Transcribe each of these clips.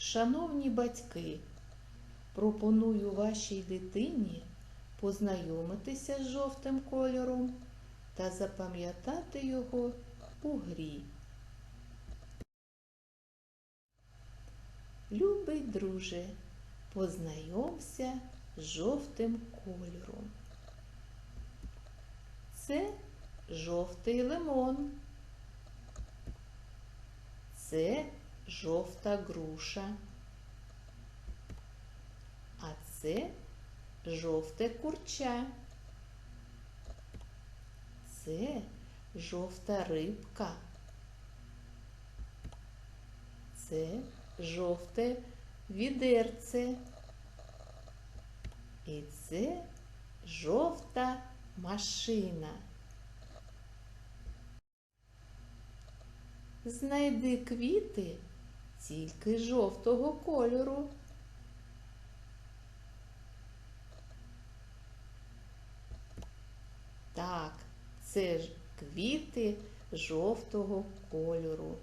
Шановні батьки, пропоную вашій дитині познайомитися з жовтим кольором та запам'ятати його у грі. Любий друже, познайомся з жовтим кольором. Це жовтий лимон. Це жовта груша. А це жовте курча. Це жовта рибка. Це жовте відерце. І це жовта машина. Знайди квіти тільки жовтого кольору. Так, це ж квіти жовтого кольору.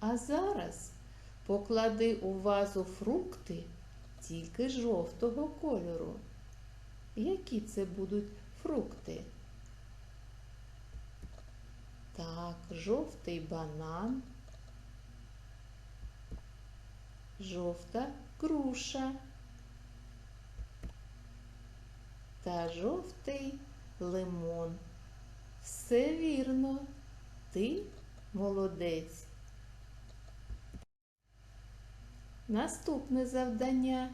А зараз поклади у вазу фрукти тільки жовтого кольору. Які це будуть фрукти? Так, жовтий банан, жовта груша та жовтий лимон. Все вірно, ти молодець. Наступне завдання.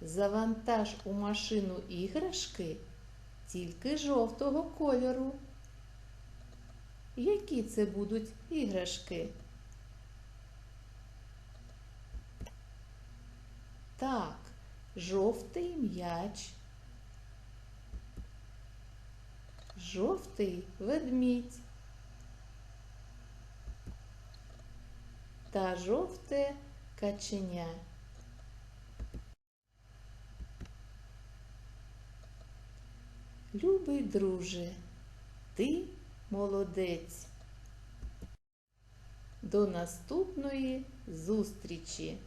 Завантаж у машину іграшки тільки жовтого кольору. Які це будуть іграшки? Так, жовтий м'яч, жовтий ведмідь та жовте каченя. Любий друже, ти молодець. До наступної зустрічі!